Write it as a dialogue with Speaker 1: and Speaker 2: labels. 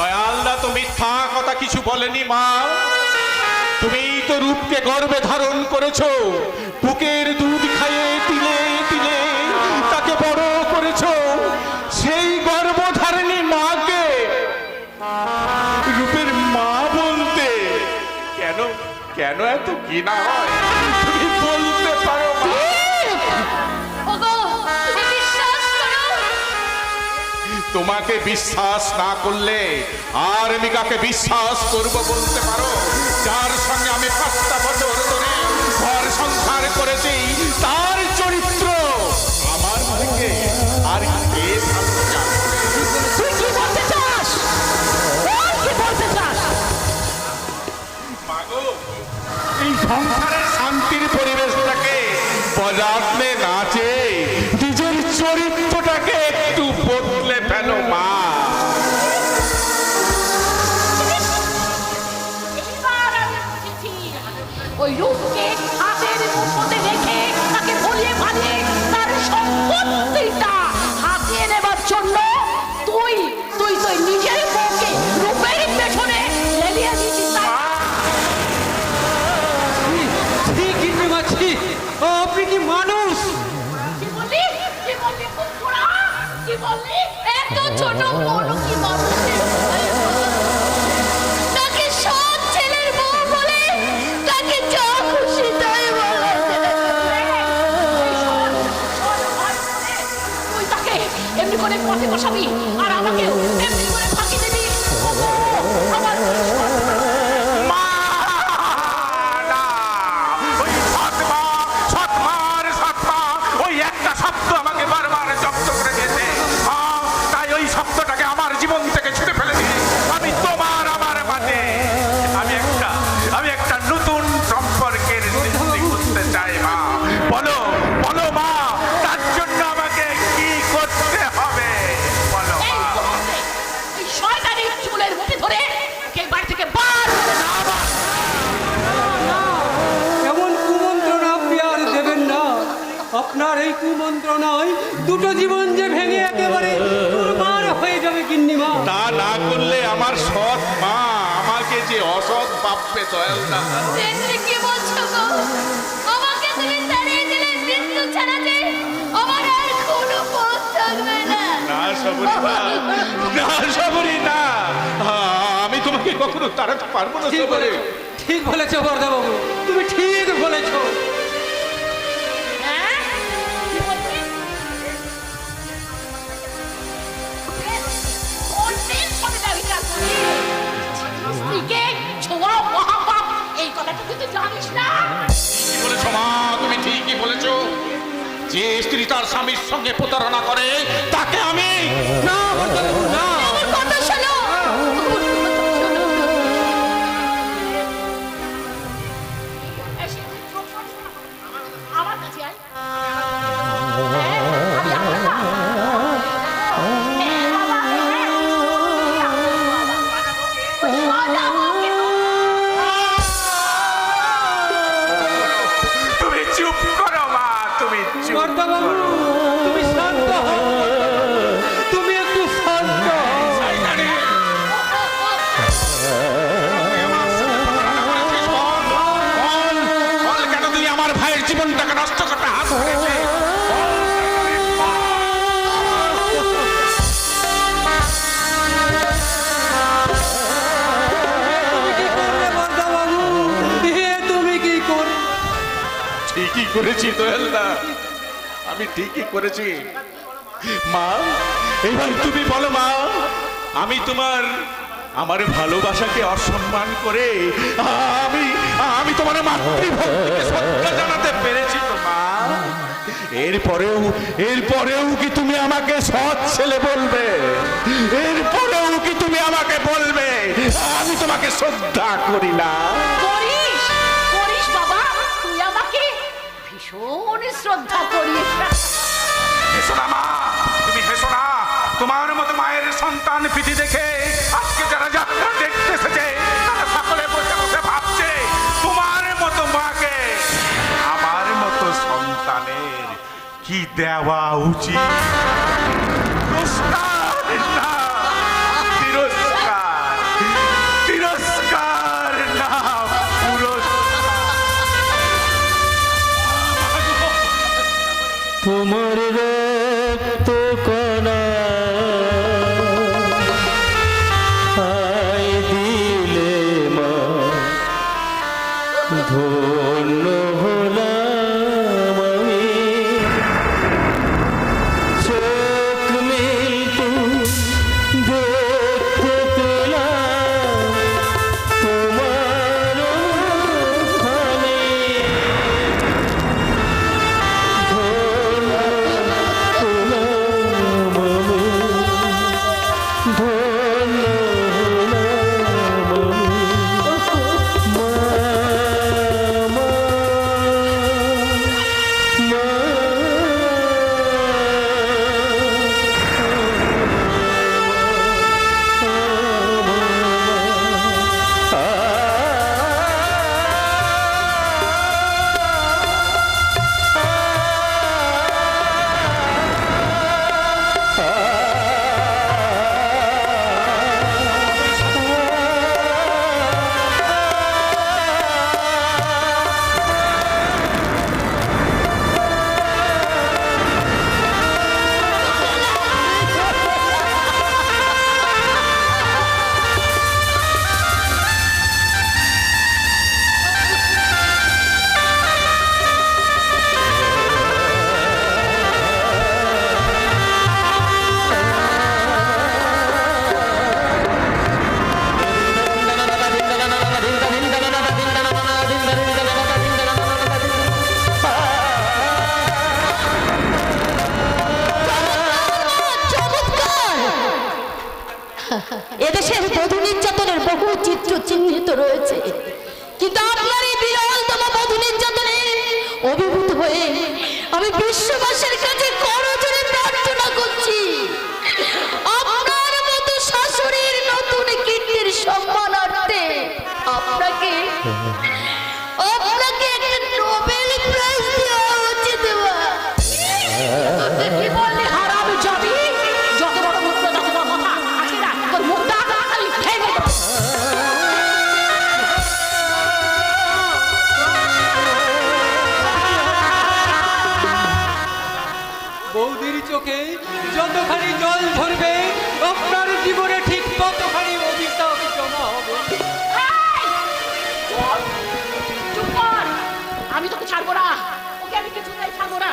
Speaker 1: দয়ালদা তো মিথ্যা কথা কিছু বলেনি মা। তুমি তো রূপকে গর্বে ধারণ করেছ। বুকের দুধ খাইয়ে তিলে তিলে তাকে বড় করেছ। সেই গর্ভধারিণী মাকে রূপের মা বলতে কেন কেন এত ঘৃণা হয়? তোমাকে বিশ্বাস না করলে আর আমি কাকে বিশ্বাস করব বলতে পারো? যার সঙ্গে আমি পাঁচটা বছর ধরে ঘর সংসার করেছি, তার চরিত্র আমার থেকে আর কি
Speaker 2: এত ছোট বড় কি মানুষ তাকে সৎ ছেলের বউ বলে, তাকে যা খুশি তাই বলে। তুই তাকে এমনি করে পথে বসাবি, আর আমাকে এমনি করে ফাঁকি দিবি। আমার
Speaker 3: দুটো জীবন যে ভেঙে একেবারে মার হয়ে যাবে গিন্নিমা
Speaker 1: তা না করলে আমার সৎ মা আমাকে যে অসৎ ভাববে দয়াল না
Speaker 2: তুমি কি বলছো গো? আমাকে তুমি তাড়িয়ে দিলে মৃত্যু ছাড়াতে আমার আর কোনো পথ থাকবে না।
Speaker 1: না সবরি না না সবরি না। আ, আমি তোমাকে কখনো তাড়াতে পারব না
Speaker 3: ঠিক
Speaker 1: সবরি
Speaker 3: বলেছ ঠিক বলেছ বরদাবাবু। তুমি ঠিক বলেছ।
Speaker 1: তুমি ঠিকই বলেছ। যে স্ত্রী তার স্বামীর সঙ্গে প্রতারণা করে করেছি দয়ালদা। আমি ঠিকই করেছি। মা, এবার তুমি বলো মা, আমি তোমার, আমার ভালোবাসাকে অসম্মান করে, আমি আমি তোমার মাতৃভক্তিকে জানাতে পেরেছি তো মা। এরপরেও এরপরেও কি তুমি আমাকে সৎ ছেলে বলবে? এরপরেও কি তুমি আমাকে বলবে? আমি তোমাকে শ্রদ্ধা করি না।
Speaker 2: শ্রদ্ধা
Speaker 1: করি। তোমার মতো মায়ের সন্তান পিঠি দেখে আজকে যারা যাত্রা দেখতে এসেছে, তারা সকলে বসে বসে ভাবছে, তোমার মতো মাকে, আমার মতো সন্তানের কি দেওয়া উচিত? तो
Speaker 4: এদেশের বধু নির্যাতনের বহু চিত্র চিহ্নিত রয়েছে। কিন্তু আপনার এই বিরলতম বধু নির্যাতনে অভিভূত হয়ে আমি বিশ্ববাসের কাছে
Speaker 3: বৌদির চোখে যতখানি জল ধরবে, আপনার জীবনে ঠিক ততখানি অভিশাপ জমা হবে।
Speaker 2: আমি তোকে ছাড়বো না। ওকে আমি কিছুতেই ছাড়বো না।